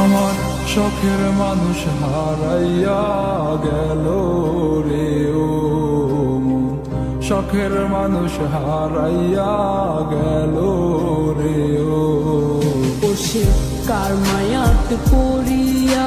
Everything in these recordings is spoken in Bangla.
আমার শখের মানুষ হারাইয়া গেল রে ও শখের মানুষ হারাইয়া গেল রে ও। কার মায়াত পড়িয়া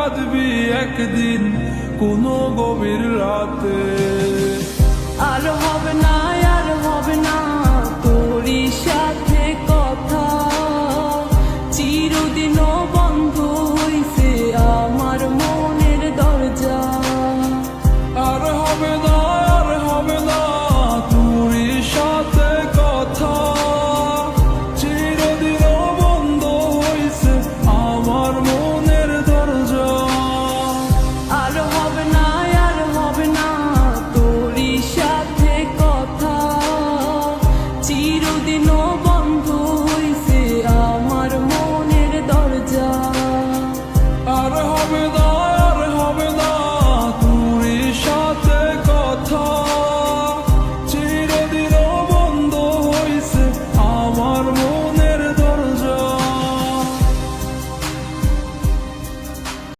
কাঁদবি একদিন কোনো গভীর রাতে। আর হবে না